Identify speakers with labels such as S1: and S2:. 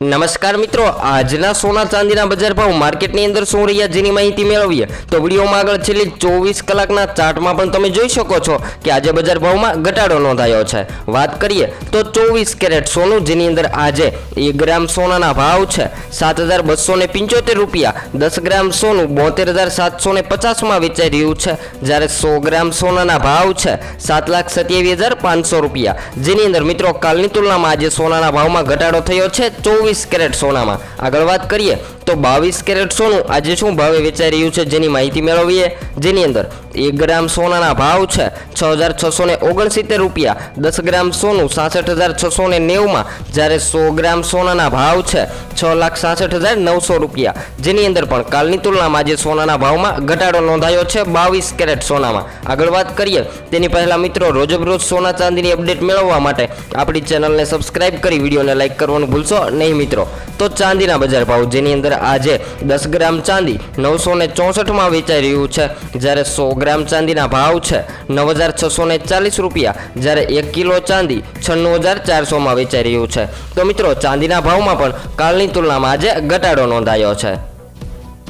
S1: નમસ્કાર મિત્રો, આજના સોના ચાંદીના બજાર ભાવ માર્કેટની અંદર શું રહ્યા જેની માહિતી મેળવીએ? તો વિડીયોમાં આગળ છેલ્લી ચોવીસ કલાકના ચાર્ટમાં પણ તમે જોઈ શકો છો કે આજે બજાર ભાવમાં ઘટાડો નોંધાયો છે. વાત કરીએ તો ચોવીસ કેરેટ સોનું, જેની અંદર આજે એક ગ્રામ સોનાના ભાવ છે, સાત હજાર બસો ને પંચોતેર રૂપિયા. દસ ગ્રામ સોનું, બોતેર હજાર સાતસો ને પચાસમાં વેચાઈ રહ્યું છે. જ્યારે સો ગ્રામ સોનાના ભાવ છે, સાત લાખ સત્યાવીસ હજાર પાંચસો રૂપિયા. જેની અંદર મિત્રો, કાલની તુલનામાં આજે સોનાના ભાવમાં ઘટાડો થયો છે ચોવીસ કેરેટ સોનામાં. આગળ વાત કરીએ તો બાવીસ કેરેટ સોનું. આજે શું ભાવે વેચાઈ રહ્યું છે જેની માહિતી મેળવીએ? જેની અંદર એક ગ્રામ સોનાના ભાવ છે છ હજાર છસો ને ઓગણસિત્તેર રૂપિયા. દસ ગ્રામ સોનું સાસઠ હજાર છસો ને નેવુંમાં જ્યારે સો ગ્રામ સોનાના ભાવ છે છ લાખ સાસઠ હજાર નવસો રૂપિયા. જેની અંદર પણ કાલની તુલનામાં આજે સોનાના ભાવમાં ઘટાડો નોંધાયો છે બાવીસ કેરેટ સોનામાં. આગળ વાત કરીએ, તેની પહેલાં મિત્રો રોજબરોજ સોના ચાંદીની અપડેટ મેળવવા માટે આપણી ચેનલને સબસ્ક્રાઇબ કરી વિડીયોને લાઇક કરવાનું ભૂલશો નહીં મિત્રો. તો ચાંદીના બજાર ભાવ જેની અંદર આજે દસ ગ્રામ ચાંદી નવસો ને ચોસઠમાં વેચાઈ રહ્યું છે. જ્યારે સો ગ્રામ ચાંદીના ભાવ છે નવ હજાર છસો ને ચાલીસ રૂપિયા. જ્યારે એક કિલો ચાંદી છન્નું હજાર ચારસોમાં વેચાઈ રહ્યું છે. તો મિત્રો, ચાંદીના ભાવમાં પણ કાલની તુલનામાં આજે ઘટાડો નોંધાયો છે.